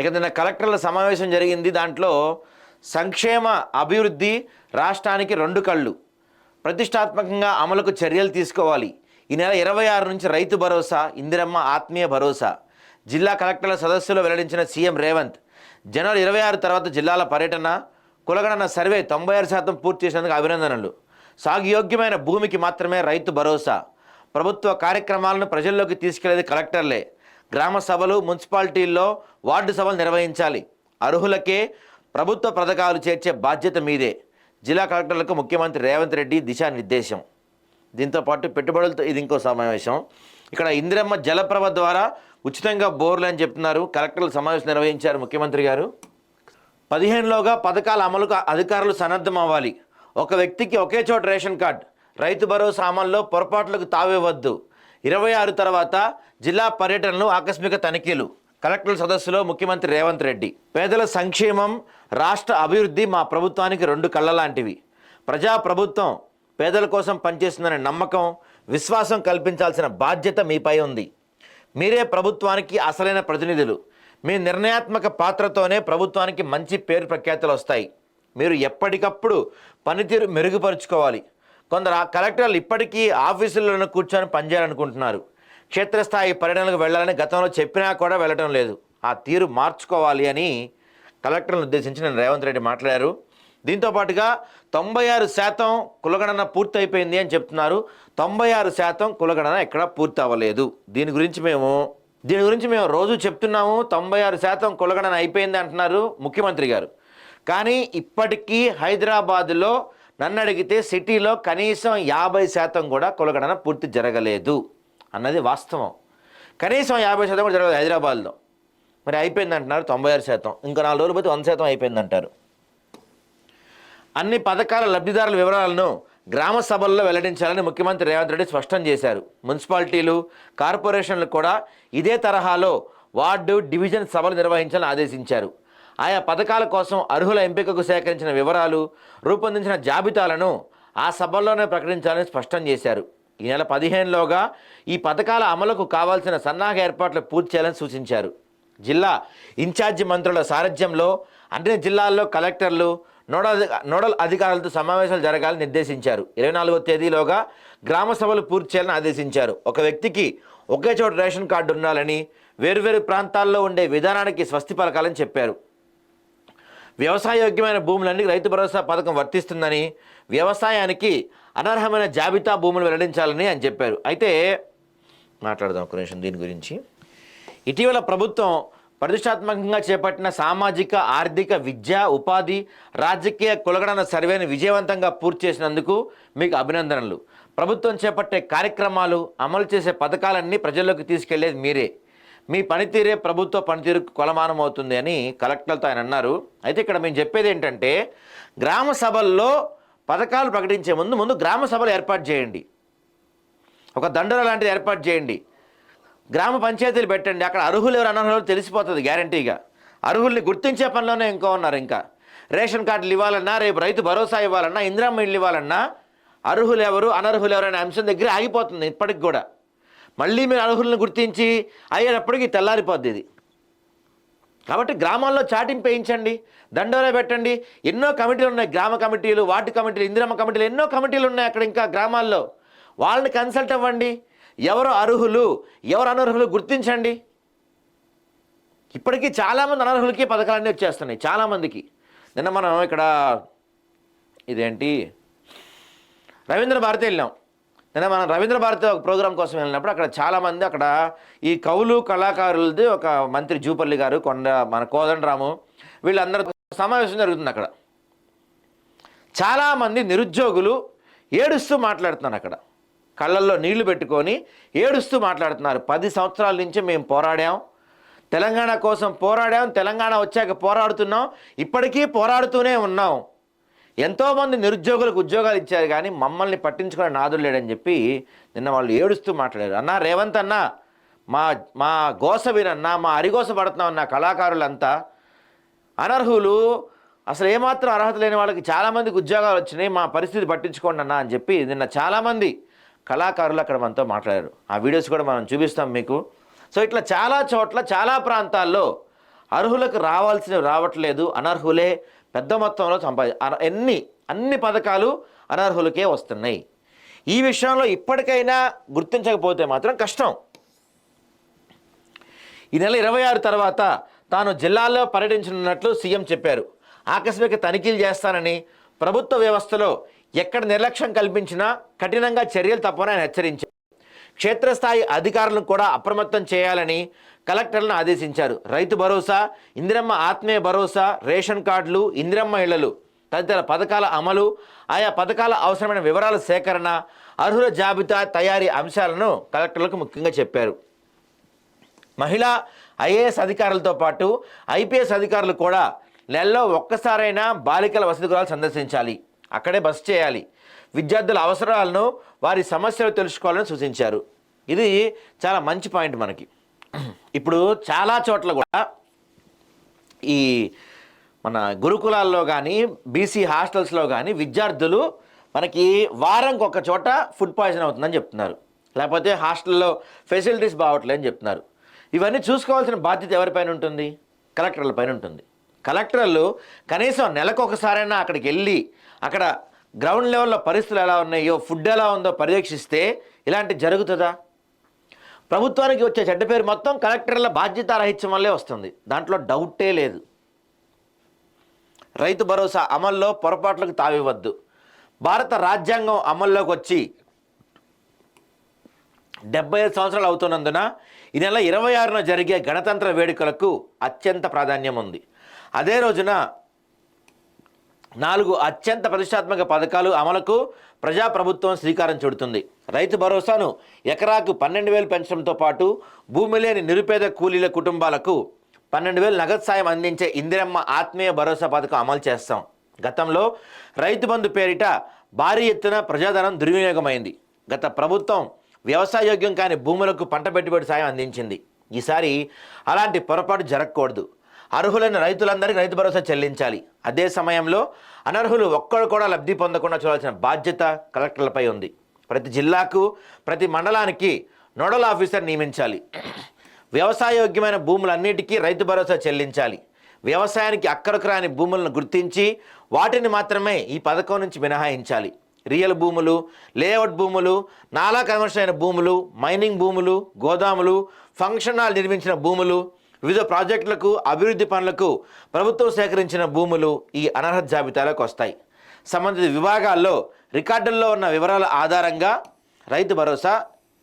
ఇక నిన్న కలెక్టర్ల సమావేశం జరిగింది. దాంట్లో సంక్షేమ అభివృద్ధి రాష్ట్రానికి రెండు కళ్ళు. ప్రతిష్టాత్మకంగా అమలుకు చర్యలు తీసుకోవాలి. ఈ నెల ఇరవై ఆరు నుంచి రైతు భరోసా ఇందిరమ్మ ఆత్మీయ భరోసా. జిల్లా కలెక్టర్ల సదస్సులో వెల్లడించిన సీఎం రేవంత్ జనవరి ఇరవై ఆరు తర్వాత జిల్లాల పర్యటన కులగణన సర్వే తొంభై ఆరు శాతం పూర్తి చేసినందుకు అభినందనలు. సాగుయోగ్యమైన భూమికి మాత్రమే రైతు భరోసా. ప్రభుత్వ కార్యక్రమాలను ప్రజల్లోకి తీసుకెళ్ళేది కలెక్టర్లే. గ్రామ సభలు మున్సిపాలిటీల్లో వార్డు సభలు నిర్వహించాలి. అర్హులకే ప్రభుత్వ పథకాలు చేర్చే బాధ్యత మీదే. జిల్లా కలెక్టర్లకు ముఖ్యమంత్రి రేవంత్ రెడ్డి దిశానిర్దేశం. దీంతో పాటు పెట్టుబడులతో ఇది ఇంకో సమావేశం. ఇక్కడ ఇందిరమ్మ జలప్రభ ద్వారా ఉచితంగా బోర్లు అని చెప్తున్నారు. కలెక్టర్లు సమావేశం నిర్వహించారు ముఖ్యమంత్రి గారు. పదిహేనులోగా పథకాల అమలుకు అధికారులు సన్నద్ధం అవ్వాలి ఒక వ్యక్తికి ఒకే చోట రేషన్ కార్డ్. రైతు భరోసా అమల్లో పొరపాట్లకు తావేవద్దు ఇరవై ఆరు తర్వాత జిల్లా పర్యటనలు ఆకస్మిక తనిఖీలు. కలెక్టర్ల సదస్సులో ముఖ్యమంత్రి రేవంత్ రెడ్డి. పేదల సంక్షేమం రాష్ట్ర అభివృద్ధి మా ప్రభుత్వానికి రెండు కళ్ళ లాంటివి ప్రజా ప్రభుత్వం పేదల కోసం పనిచేస్తుందనే నమ్మకం విశ్వాసం కల్పించాల్సిన బాధ్యత మీపై ఉంది. మీరే ప్రభుత్వానికి అసలైన ప్రతినిధులు. మీ నిర్ణయాత్మక పాత్రతోనే ప్రభుత్వానికి మంచి పేరు ప్రఖ్యాతులు వస్తాయి. మీరు ఎప్పటికప్పుడు పనితీరు మెరుగుపరుచుకోవాలి. కొందరు ఆ కలెక్టర్లు ఇప్పటికీ ఆఫీసుల్లోనే కూర్చొని పనిచేయాలనుకుంటున్నారు క్షేత్రస్థాయి పర్యటనలకు వెళ్ళాలని గతంలో చెప్పినా కూడా వెళ్ళటం లేదు. ఆ తీరు మార్చుకోవాలి అని కలెక్టర్లను ఉద్దేశించి నేను రేవంత్ రెడ్డి మాట్లాడారు. దీంతో పాటుగా తొంభై ఆరు శాతం కులగణన పూర్తి అయిపోయింది అని చెప్తున్నారు. తొంభై ఆరు శాతం కులగణన ఎక్కడ పూర్తి అవ్వలేదు దీని గురించి మేము దీని గురించి మేము రోజు చెప్తున్నాము. తొంభై ఆరు శాతం కులగణన అయిపోయింది అంటున్నారు ముఖ్యమంత్రి గారు. కానీ ఇప్పటికీ హైదరాబాదులో నన్ను అడిగితే సిటీలో కనీసం యాభై శాతం కూడా కులగణన పూర్తి జరగలేదు అన్నది వాస్తవం. కనీసం యాభై శాతం కూడా జరగలేదు హైదరాబాద్లో. మరి అయిపోయింది అంటున్నారు తొంభై ఆరు శాతం. ఇంకా నాలుగు రోజులు పోతే వంద శాతం అయిపోయింది అంటారు అన్ని పథకాల లబ్ధిదారుల వివరాలను గ్రామ సభల్లో వెల్లడించాలని ముఖ్యమంత్రి రేవంత్ రెడ్డి స్పష్టం చేశారు. మున్సిపాలిటీలు కార్పొరేషన్లు కూడా ఇదే తరహాలో వార్డు డివిజన్ సభలు నిర్వహించాలని ఆదేశించారు. ఆయా పథకాల కోసం అర్హుల ఎంపికకు సేకరించిన వివరాలు రూపొందించిన జాబితాలను ఆ సభల్లోనే ప్రకటించాలని స్పష్టం చేశారు. ఈ నెల పదిహేనులోగా ఈ పథకాల అమలుకు కావాల్సిన సన్నాహక ఏర్పాట్లు పూర్తి చేయాలని సూచించారు. జిల్లా ఇన్ఛార్జి మంత్రుల సారథ్యంలో అన్ని జిల్లాల్లో కలెక్టర్లు నోడల్ నోడల్ అధికారులతో సమావేశాలు జరగాలని నిర్దేశించారు. ఇరవై నాలుగో తేదీలోగా గ్రామ సభలు పూర్తి చేయాలని ఆదేశించారు. ఒక వ్యక్తికి ఒకే చోట రేషన్ కార్డు ఉండాలని వేరువేరు ప్రాంతాల్లో ఉండే విధానానికి స్వస్తి పలకాలని చెప్పారు. వ్యవసాయోగ్యమైన భూములన్నీ రైతు భరోసా పథకం వర్తిస్తుందని వ్యవసాయానికి అనర్హమైన జాబితా భూములు వెల్లడించాలని అని చెప్పారు. అయితే మాట్లాడదాం ఒక నిమిషం దీని గురించి. ఇటీవల ప్రభుత్వం ప్రతిష్టాత్మకంగా చేపట్టిన సామాజిక ఆర్థిక విద్య ఉపాధి రాజకీయ కులగడన సర్వేను విజయవంతంగా పూర్తి చేసినందుకు మీకు అభినందనలు. ప్రభుత్వం చేపట్టే కార్యక్రమాలు అమలు చేసే పథకాలన్నీ ప్రజల్లోకి తీసుకెళ్ళేది మీరే. మీ పనితీరే ప్రభుత్వ పనితీరుకు కొలమానం అవుతుంది అని కలెక్టర్లతో ఆయన అన్నారు. అయితే ఇక్కడ మేము చెప్పేది ఏంటంటే గ్రామ సభల్లో పథకాలు ప్రకటించే ముందు ముందు గ్రామ సభలు ఏర్పాటు చేయండి. ఒక దండల లాంటిది ఏర్పాటు చేయండి. గ్రామ పంచాయతీలు పెట్టండి. అక్కడ అర్హులు ఎవరు అనర్హులు తెలిసిపోతుంది గ్యారంటీగా. అర్హుల్ని గుర్తించే పనిలోనే ఇంకో ఉన్నారు ఇంకా. రేషన్ కార్డులు ఇవ్వాలన్నా రేపు రైతు భరోసా ఇవ్వాలన్నా ఇందిరామ్మ ఇల్లు ఇవ్వాలన్నా అర్హులు ఎవరు అనర్హులు ఎవరు అనే అంశం దగ్గర ఆగిపోతుంది ఇప్పటికి కూడా. మళ్ళీ మీరు అర్హులను గుర్తించి అయ్యేటప్పటికి తెల్లారిపోద్ది ఇది. కాబట్టి గ్రామాల్లో చాటింపు వేయించండి దండోరా పెట్టండి. ఎన్నో కమిటీలు ఉన్నాయి గ్రామ కమిటీలు వార్డు కమిటీలు ఇందిరమ్మ కమిటీలు ఎన్నో కమిటీలు ఉన్నాయి అక్కడ ఇంకా గ్రామాల్లో. వాళ్ళని కన్సల్ట్ అవ్వండి. ఎవరు అర్హులు ఎవరు అనర్హులు గుర్తించండి. ఇప్పటికీ చాలామంది అనర్హులకి పథకాలన్నీ వచ్చేస్తున్నాయి చాలామందికి. నిన్న మనం ఇక్కడ ఇదేంటి? రవీంద్ర భారతి వెళ్ళాం. నిన్న మనం రవీంద్ర భారతి ఒక ప్రోగ్రాం కోసం వెళ్ళినప్పుడు అక్కడ చాలామంది అక్కడ ఈ కవులు కళాకారులది ఒక మంత్రి జూపల్లి గారు కొండ మన కోదండరాము వీళ్ళందరూ సమావేశం జరుగుతుంది అక్కడ. చాలామంది నిరుద్యోగులు ఏడుస్తూ మాట్లాడుతున్నారు అక్కడ. కళ్ళల్లో నీళ్ళు పెట్టుకొని ఏడుస్తూ మాట్లాడుతున్నారు. పది సంవత్సరాల నుంచి మేము పోరాడాం. తెలంగాణ కోసం పోరాడాం. తెలంగాణ వచ్చాక పోరాడుతున్నాం. ఇప్పటికీ పోరాడుతూనే ఉన్నాం. ఎంతోమంది నిరుద్యోగులకు ఉద్యోగాలు ఇచ్చారు కానీ మమ్మల్ని పట్టించుకునే నాదులు లేడని చెప్పి నిన్న వాళ్ళు ఏడుస్తూ మాట్లాడారు. అన్న రేవంత్ అన్న మా మా గోస వినన్నా మా అరిగోస పడుతున్నాం అన్న కళాకారులంతా అనర్హులు. అసలు ఏమాత్రం అర్హత లేని వాళ్ళకి చాలామందికి ఉద్యోగాలు వచ్చినాయి మా పరిస్థితి పట్టించుకోండి అన్న అని చెప్పి నిన్న చాలామంది కళాకారులు అక్కడ మనతో మాట్లాడారు. ఆ వీడియోస్ కూడా మనం చూపిస్తాం మీకు. సో ఇట్లా చాలా చోట్ల చాలా ప్రాంతాల్లో అర్హులకు రావాల్సినవి రావట్లేదు అనర్హులే. పెద్ద మొత్తంలో సంపాది అన్ని ఎన్ని అన్ని పథకాలు అనర్హులకే వస్తున్నాయి. ఈ విషయంలో ఇప్పటికైనా గుర్తించకపోతే మాత్రం కష్టం. ఈ నెల ఇరవై ఆరు తర్వాత తాను జిల్లాల్లో పర్యటించనున్నట్లు సీఎం చెప్పారు. ఆకస్మిక తనిఖీలు చేస్తానని ప్రభుత్వ వ్యవస్థలో ఎక్కడ నిర్లక్ష్యం కల్పించినా కఠినంగా చర్యలు తప్పని ఆయన హెచ్చరించారు. క్షేత్రస్థాయి అధికారులను కూడా అప్రమత్తం చేయాలని కలెక్టర్లను ఆదేశించారు. రైతు భరోసా ఇందిరమ్మ ఆత్మీయ భరోసా రేషన్ కార్డులు ఇందిరమ్మ ఇళ్ళలు తదితర పథకాల అమలు ఆయా పథకాల అవసరమైన వివరాల సేకరణ అర్హుల జాబితా తయారీ అంశాలను కలెక్టర్లకు ముఖ్యంగా చెప్పారు. మహిళా ఐఏఎస్ అధికారులతో పాటు ఐపీఎస్ అధికారులు కూడా నెలలో ఒక్కసారైనా బాలికల వసతి గృహాలు సందర్శించాలి. అక్కడే బస చేయాలి. విద్యార్థుల అవసరాలను వారి సమస్యలు తెలుసుకోవాలని సూచించారు. ఇది చాలా మంచి పాయింట్ మనకి. ఇప్పుడు చాలా చోట్ల కూడా ఈ మన గురుకులాల్లో కానీ బీసీ హాస్టల్స్లో కానీ విద్యార్థులు మనకి వారంకి ఒక చోట ఫుడ్ పాయిజన్ అవుతుందని చెప్తున్నారు. లేకపోతే హాస్టల్లో ఫెసిలిటీస్ బాగోట్లేదని చెప్తున్నారు. ఇవన్నీ చూసుకోవాల్సిన బాధ్యత ఎవరిపైన ఉంటుంది? కలెక్టర్ల పైన ఉంటుంది. కలెక్టర్లు కనీసం నెలకు ఒకసారైనా అక్కడికి వెళ్ళి అక్కడ గ్రౌండ్ లెవెల్లో పరిస్థితులు ఎలా ఉన్నాయో ఫుడ్ ఎలా ఉందో పర్యవేక్షిస్తే ఇలాంటి జరుగుతుందా? ప్రభుత్వానికి వచ్చే చెడ్డ పేరు మొత్తం కలెక్టర్ల బాధ్యతారహిత్యం వల్లే వస్తుంది. దాంట్లో డౌటే లేదు. రైతు భరోసా అమల్లో పొరపాట్లకు తావివ్వద్దు. భారత రాజ్యాంగం అమల్లోకి వచ్చి డెబ్బై ఐదు సంవత్సరాలు అవుతున్నందున ఈ నెల ఇరవై ఆరున జరిగే గణతంత్ర వేడుకలకు అత్యంత ప్రాధాన్యం ఉంది అదే రోజున నాలుగు అత్యంత ప్రతిష్టాత్మక పథకాలు అమలుకు ప్రజాప్రభుత్వం శ్రీకారం చుడుతుంది. రైతు భరోసాను ఎకరాకు పన్నెండు వేలు పెంచడంతో పాటు భూమి లేని నిరుపేద కూలీల కుటుంబాలకు పన్నెండు వేలు నగదు సాయం అందించే ఇందిరమ్మ ఆత్మీయ భరోసా పథకం అమలు చేస్తాం. గతంలో రైతు బంధు పేరిట భారీ ఎత్తున ప్రజాధనం దుర్వినియోగమైంది. గత ప్రభుత్వం వ్యవసాయోగ్యం కాని భూములకు పంట పెట్టుబడి సాయం అందించింది. ఈసారి అలాంటి పొరపాటు జరగకూడదు. అర్హులైన రైతులందరికీ రైతు భరోసా చెల్లించాలి. అదే సమయంలో అనర్హులు ఒక్కడు కూడా లబ్ధి పొందకుండా చూడాల్సిన బాధ్యత కలెక్టర్లపై ఉంది. ప్రతి జిల్లాకు ప్రతి మండలానికి నోడల్ ఆఫీసర్ నియమించాలి. వ్యవసాయయోగ్యమైన భూములన్నిటికీ రైతు భరోసా చెల్లించాలి. వ్యవసాయానికి అక్కరకు రాని భూములను గుర్తించి వాటిని మాత్రమే ఈ పథకం నుంచి మినహాయించాలి. రియల్ భూములు లేఅవుట్ భూములు నాలా కన్వర్షన్ అయిన భూములు మైనింగ్ భూములు గోదాములు ఫంక్షన్ హాల్ నిర్మించిన భూములు వివిధ ప్రాజెక్టులకు అభివృద్ధి పనులకు ప్రభుత్వం సేకరించిన భూములు ఈ అనర్హత జాబితాలోకి వస్తాయి. సంబంధిత విభాగాల్లో రికార్డుల్లో ఉన్న వివరాల ఆధారంగా రైతు భరోసా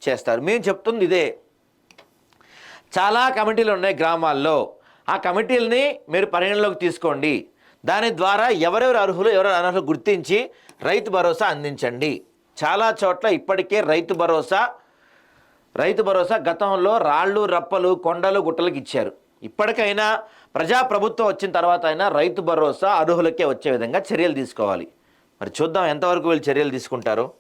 చేస్తారు. మేము చెప్తుంది ఇదే. చాలా కమిటీలు ఉన్నాయి గ్రామాల్లో. ఆ కమిటీలని మీరు పరిగణలోకి తీసుకోండి. దాని ద్వారా ఎవరెవరు అర్హులు ఎవరెవరు అనర్హులు గుర్తించి రైతు భరోసా అందించండి. చాలా చోట్ల ఇప్పటికే రైతు భరోసా రైతు భరోసా గతంలో రాళ్ళు రప్పలు కొండలు గుట్టలకు ఇచ్చారు. ఇప్పటికైనా ప్రజాప్రభుత్వం వచ్చిన తర్వాత అయినా రైతు భరోసా అర్హులకే వచ్చే విధంగా చర్యలు తీసుకోవాలి. మరి చూద్దాం ఎంతవరకు వీళ్ళు చర్యలు తీసుకుంటారో?